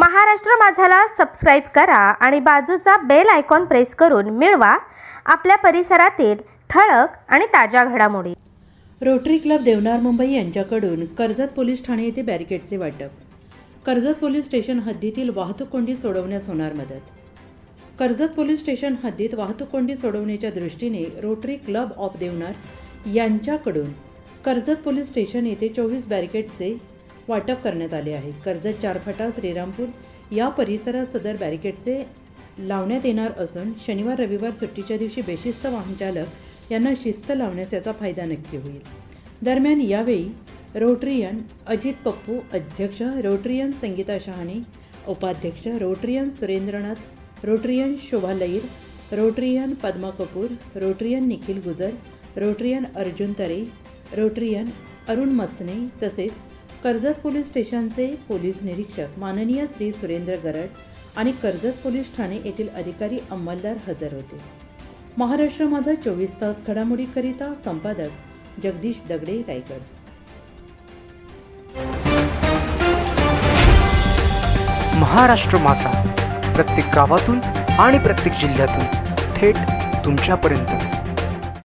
Maharashtra माझाला subscribe करा आणि बाजूचा बेल आयकॉन प्रेस करून मिळवा. आपल्या परिसरातील ठळक आणि ताज्या घडामोडी. रोटरी क्लब देवनार मुंबई यांच्याकडून कर्जत पोलीस ठाणे येथे बॅरिकेडचे वाटप. कर्जत पोलीस स्टेशन हद्दीतील वाहतूक कोंडी सोडवण्यास होणार मदत. कर्जत पोलीस स्टेशन हद्दीत वाहतूक कोंडी सोडवण्याच्या दृष्टीने रोटरी क्लब ऑफ देवनार यांच्याकडून कर्जत पोलीस स्टेशन येथे चोवीस बॅरिकेडचे वाटप करण्यात आले आहे. कर्जत चारफाटा श्रीरामपूर या परिसरात सदर बॅरिकेडचे लावण्यात येणार असून शनिवार रविवार सुट्टीच्या दिवशी बेशिस्त वाहनचालक यांना शिस्त लावण्यास याचा फायदा नक्की होईल. दरम्यान यावेळी रोटरियन अजित पप्पू अध्यक्ष रोटरियन संगीता शहाणे उपाध्यक्ष Rotarian Surendranath Rotarian Shobha Lair Rotarian Padma Kapoor Rotarian Nikhil Gujar Rotarian Arjun Tare Rotarian Arun Masne तसेच कर्जत पोलीस स्टेशनचे पोलीस निरीक्षक माननीय श्री सुरेंद्र गरड आणि कर्जत पोलीस ठाणे येथील अधिकारी अंमलदार हजर होते. महाराष्ट्र माझा चोवीस तास घडामोडीकरिता संपादक जगदीश दगडे रायगड. महाराष्ट्र मासा प्रत्येक गावातून आणि प्रत्येक जिल्ह्यातून थेट तुमच्यापर्यंत.